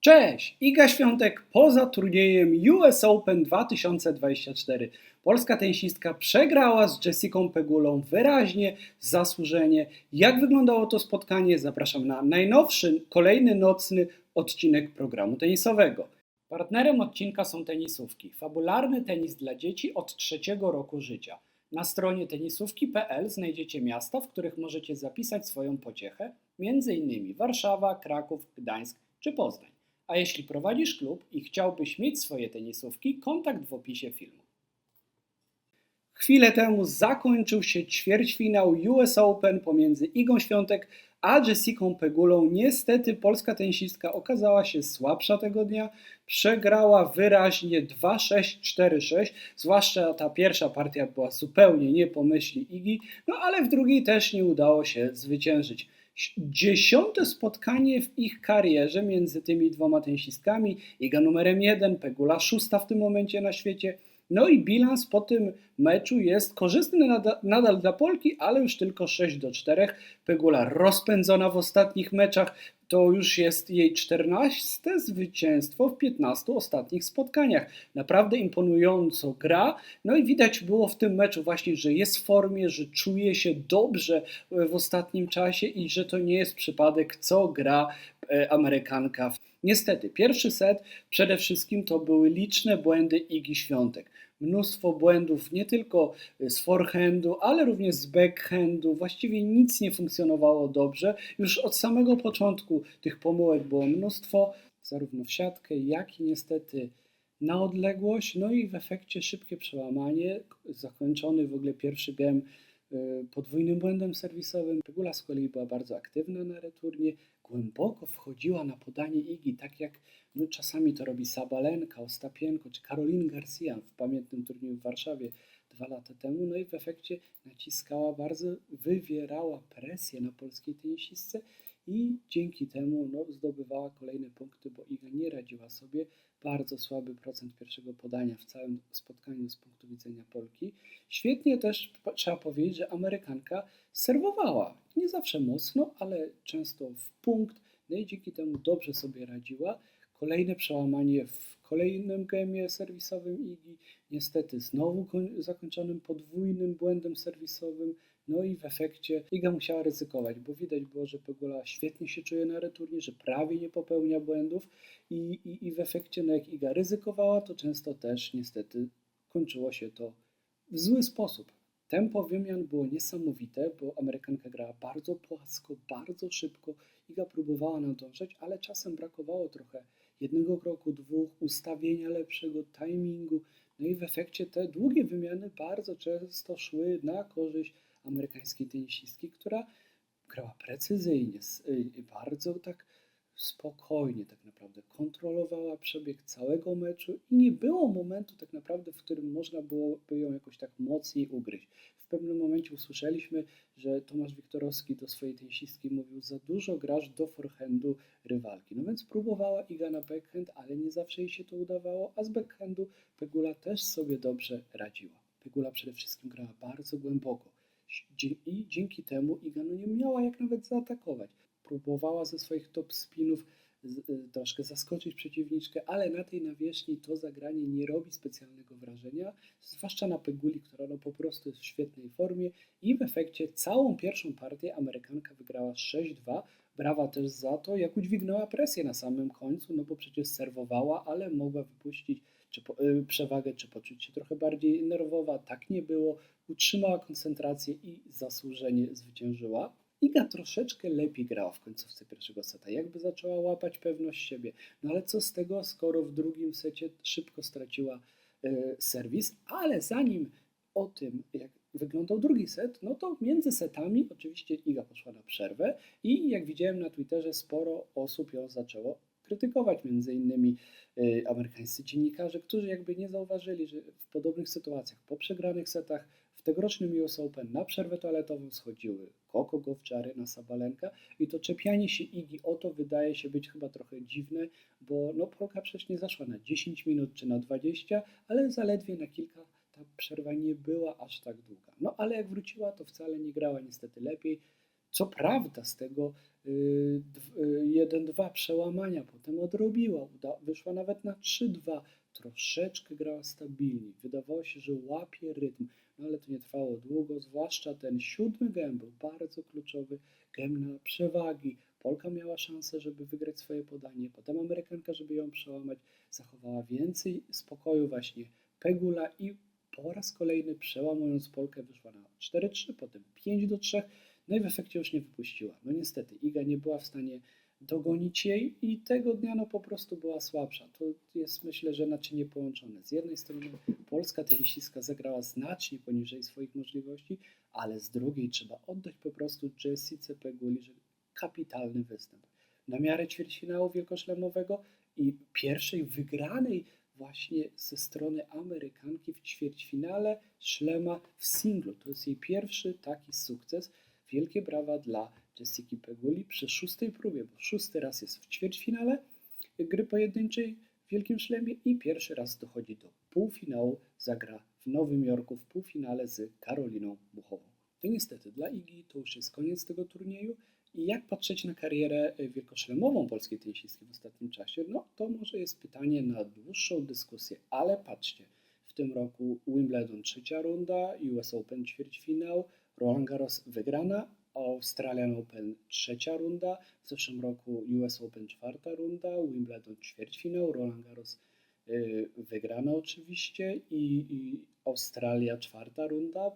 Cześć! Iga Świątek poza turniejem US Open 2024. Polska tenisistka przegrała z Jessicą Pegulą wyraźnie, zasłużenie. Jak wyglądało to spotkanie? Zapraszam na najnowszy, kolejny nocny odcinek programu tenisowego. Partnerem odcinka są tenisówki. Fabularny tenis dla dzieci od trzeciego roku życia. Na stronie tenisówki.pl znajdziecie miasta, w których możecie zapisać swoją pociechę, m.in. Warszawa, Kraków, Gdańsk czy Poznań. A jeśli prowadzisz klub i chciałbyś mieć swoje tenisówki, kontakt w opisie filmu. Chwilę temu zakończył się ćwierćfinał US Open pomiędzy Igą Świątek a Jessicą Pegulą. Niestety polska tenisistka okazała się słabsza tego dnia. Przegrała wyraźnie 2-6, 4-6. Zwłaszcza ta pierwsza partia była zupełnie nie po myśli Igi, no ale w drugiej też nie udało się zwyciężyć dziesiąte spotkanie w ich karierze między tymi dwoma tenisistkami. Iga numerem jeden, Pegula szósta w tym momencie na świecie. No i bilans po tym meczu jest korzystny nadal, dla Polki, ale już tylko 6 do 4. Pegula rozpędzona w ostatnich meczach. To już jest jej 14 zwycięstwo w 15 ostatnich spotkaniach. Naprawdę imponująco gra. No i widać było w tym meczu właśnie, że jest w formie, że czuje się dobrze w ostatnim czasie i że to nie jest przypadek, co gra Amerykanka. Niestety, pierwszy set przede wszystkim to były liczne błędy Igi Świątek mnóstwo błędów nie tylko z forehandu, ale również z backhandu. Właściwie nic nie funkcjonowało dobrze. Już od samego początku tych pomyłek było mnóstwo, zarówno w siatkę, jak i niestety na odległość. No i w efekcie szybkie przełamanie, zakończony w ogóle pierwszy game y, podwójnym błędem serwisowym. Pegula z kolei była bardzo aktywna na returnie, głęboko wchodziła na podanie Igi, tak jak no, czasami to robi Sabalenka, Ostapienko czy Karolin Garcia w pamiętnym turnieju w Warszawie dwa lata temu. No i w efekcie naciskała bardzo, wywierała presję na polskiej tenisistce i dzięki temu no, zdobywała kolejne punkty, bo Iga nie radziła sobie. Bardzo słaby procent pierwszego podania w całym spotkaniu z punktu widzenia Polki. Świetnie też trzeba powiedzieć, że Amerykanka serwowała. Nie zawsze mocno, ale często w punkt. No i dzięki temu dobrze sobie radziła. Kolejne przełamanie w kolejnym gemie serwisowym IGI, niestety znowu zakończonym podwójnym błędem serwisowym, no i w efekcie Iga musiała ryzykować, bo widać było, że Pegula świetnie się czuje na returnie, że prawie nie popełnia błędów i, i, i w efekcie, no jak Iga ryzykowała, to często też niestety kończyło się to w zły sposób. Tempo wymian było niesamowite, bo Amerykanka grała bardzo płasko, bardzo szybko. Iga próbowała nadążać, ale czasem brakowało trochę jednego kroku, dwóch, ustawienia lepszego, timingu. No i w efekcie te długie wymiany bardzo często szły na korzyść amerykańskiej tenisistki, która grała precyzyjnie, y, bardzo tak spokojnie tak naprawdę kontrolowała przebieg całego meczu i nie było momentu tak naprawdę, w którym można byłoby ją jakoś tak mocniej ugryźć. W pewnym momencie usłyszeliśmy, że Tomasz Wiktorowski do swojej tenisistki mówił, za dużo grasz do forehandu rywalki. No więc próbowała Iga na backhand, ale nie zawsze jej się to udawało, a z backhandu Pegula też sobie dobrze radziła. Pegula przede wszystkim grała bardzo głęboko i dzięki temu Iga no nie miała jak nawet zaatakować próbowała ze swoich top spinów y, troszkę zaskoczyć przeciwniczkę, ale na tej nawierzchni to zagranie nie robi specjalnego wrażenia, zwłaszcza na Peguli, która no po prostu jest w świetnej formie i w efekcie całą pierwszą partię Amerykanka wygrała 6-2. Brawa też za to, jak udźwignęła presję na samym końcu, no bo przecież serwowała, ale mogła wypuścić czy po, y, przewagę, czy poczuć się trochę bardziej nerwowa. Tak nie było. Utrzymała koncentrację i zasłużenie zwyciężyła. Iga troszeczkę lepiej grała w końcówce pierwszego seta, jakby zaczęła łapać pewność siebie. No ale co z tego, skoro w drugim secie szybko straciła y, serwis, ale zanim o tym, jak wyglądał drugi set, no to między setami oczywiście Iga poszła na przerwę i jak widziałem na Twitterze, sporo osób ją zaczęło krytykować, między innymi y, amerykańscy dziennikarze, którzy jakby nie zauważyli, że w podobnych sytuacjach, po przegranych setach, w tegorocznym US Open na przerwę toaletową schodziły Koko Gowczary na Sabalenka i to czepianie się Igi o to wydaje się być chyba trochę dziwne, bo no Polka przecież nie zaszła na 10 minut czy na 20, ale zaledwie na kilka ta przerwa nie była aż tak długa. No ale jak wróciła, to wcale nie grała niestety lepiej. Co prawda z tego y, 1-2 przełamania, potem odrobiła, wyszła nawet na 3-2. Troszeczkę grała stabilnie. Wydawało się, że łapie rytm, no ale to nie trwało długo, zwłaszcza ten siódmy gem był bardzo kluczowy, gem na przewagi. Polka miała szansę, żeby wygrać swoje podanie, potem Amerykanka, żeby ją przełamać, zachowała więcej spokoju właśnie Pegula i po raz kolejny przełamując Polkę wyszła na 4-3, potem 5-3, no i w efekcie już nie wypuściła. No niestety Iga nie była w stanie dogonić jej i tego dnia no po prostu była słabsza. To jest myślę, że naczynie połączone. Z jednej strony polska tenisistka zagrała znacznie poniżej swoich możliwości, ale z drugiej trzeba oddać po prostu Jessice Peguli, że kapitalny występ. Na miarę ćwierćfinału wielkoszlemowego i pierwszej wygranej właśnie ze strony Amerykanki w ćwierćfinale szlema w singlu. To jest jej pierwszy taki sukces. Wielkie brawa dla Jessiki Peguli przy szóstej próbie, bo szósty raz jest w ćwierćfinale gry pojedynczej w Wielkim Szlemie i pierwszy raz dochodzi do półfinału, zagra w Nowym Jorku w półfinale z Karoliną Muchową. To niestety dla Igi to już jest koniec tego turnieju i jak patrzeć na karierę wielkoszlemową polskiej tenisistki w ostatnim czasie? No to może jest pytanie na dłuższą dyskusję, ale patrzcie, w tym roku Wimbledon trzecia runda, US Open ćwierćfinał, Roland Garros wygrana, Australian Open trzecia runda, w zeszłym roku US Open czwarta runda, Wimbledon ćwierćfinał, Roland Garros yy, wygrana oczywiście i, i Australia czwarta runda,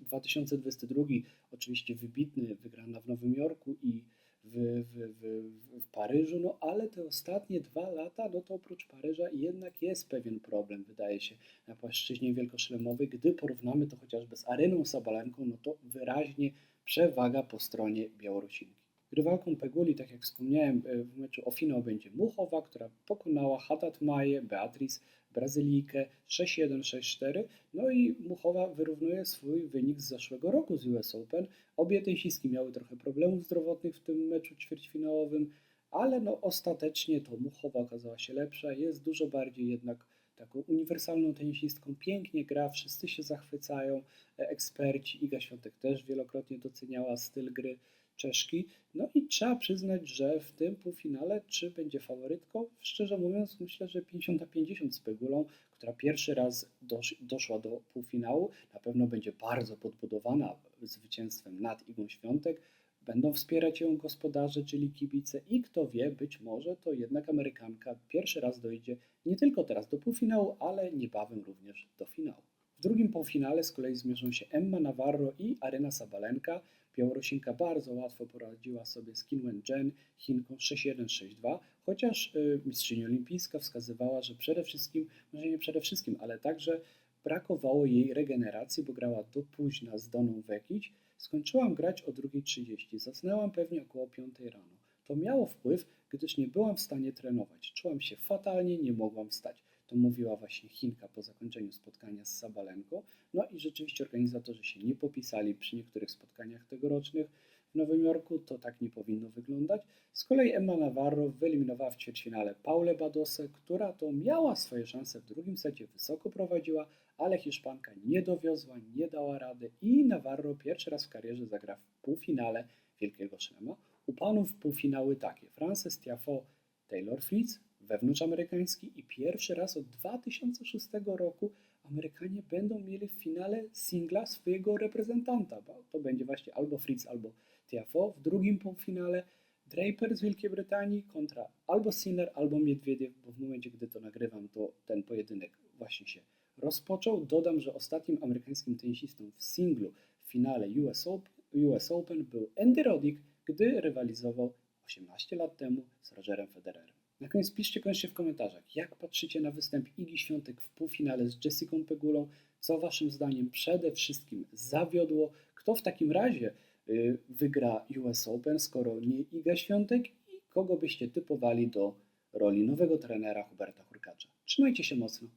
2022 oczywiście wybitny, wygrana w Nowym Jorku i w, w, w, w Paryżu, no ale te ostatnie dwa lata, no to oprócz Paryża jednak jest pewien problem, wydaje się, na płaszczyźnie wielkoszlemowej. Gdy porównamy to chociażby z Areną Sabalenką, no to wyraźnie przewaga po stronie Białorusinki. Rywalką Peguli, tak jak wspomniałem, w meczu o finał będzie Muchowa, która pokonała Hatat Maję, Beatriz, Brazylijkę 6-1, 6-4. No i Muchowa wyrównuje swój wynik z zeszłego roku z US Open. Obie tenisistki miały trochę problemów zdrowotnych w tym meczu ćwierćfinałowym, ale no ostatecznie to Muchowa okazała się lepsza, jest dużo bardziej jednak taką uniwersalną tenisistką, pięknie gra, wszyscy się zachwycają, eksperci, Iga Świątek też wielokrotnie doceniała styl gry Czeszki. No i trzeba przyznać, że w tym półfinale, czy będzie faworytką? Szczerze mówiąc, myślę, że 50 na 50 z Pegulą, która pierwszy raz dosz, doszła do półfinału, na pewno będzie bardzo podbudowana zwycięstwem nad Igą Świątek. Będą wspierać ją gospodarze, czyli kibice i kto wie, być może to jednak Amerykanka pierwszy raz dojdzie nie tylko teraz do półfinału, ale niebawem również do finału. W drugim półfinale z kolei zmierzą się Emma Navarro i Aryna Sabalenka. Białorusinka bardzo łatwo poradziła sobie z Kinwen Jen, Chinką 6-1-6-2, chociaż y, mistrzyni olimpijska wskazywała, że przede wszystkim, może nie przede wszystkim, ale także brakowało jej regeneracji, bo grała do późna z Doną Wekić. Skończyłam grać o 2.30, zasnęłam pewnie około 5 rano. To miało wpływ, gdyż nie byłam w stanie trenować. Czułam się fatalnie, nie mogłam wstać. To mówiła właśnie Chinka po zakończeniu spotkania z Sabalenką. No i rzeczywiście organizatorzy się nie popisali przy niektórych spotkaniach tegorocznych w Nowym Jorku. To tak nie powinno wyglądać. Z kolei Emma Navarro wyeliminowała w ćwierćfinale Paulę Badosę, która to miała swoje szanse w drugim secie, wysoko prowadziła, ale Hiszpanka nie dowiozła, nie dała rady i Navarro pierwszy raz w karierze zagra w półfinale Wielkiego Szlema. U panów półfinały takie Frances Tiafoe, Taylor Fritz, wewnątrzamerykański i pierwszy raz od 2006 roku Amerykanie będą mieli w finale singla swojego reprezentanta. To będzie właśnie albo Fritz, albo Tiafoe. W drugim półfinale Draper z Wielkiej Brytanii kontra albo Sinner, albo Miedwiediew, bo w momencie, gdy to nagrywam, to ten pojedynek właśnie się rozpoczął. Dodam, że ostatnim amerykańskim tenisistą w singlu w finale US Open, US Open był Andy Roddick, gdy rywalizował 18 lat temu z Rogerem Federerem. Na koniec piszcie koniecznie w komentarzach, jak patrzycie na występ Igi Świątek w półfinale z Jessicą Pegulą, co waszym zdaniem przede wszystkim zawiodło, kto w takim razie y, wygra US Open, skoro nie Iga Świątek i kogo byście typowali do roli nowego trenera Huberta Hurkacza. Trzymajcie się mocno.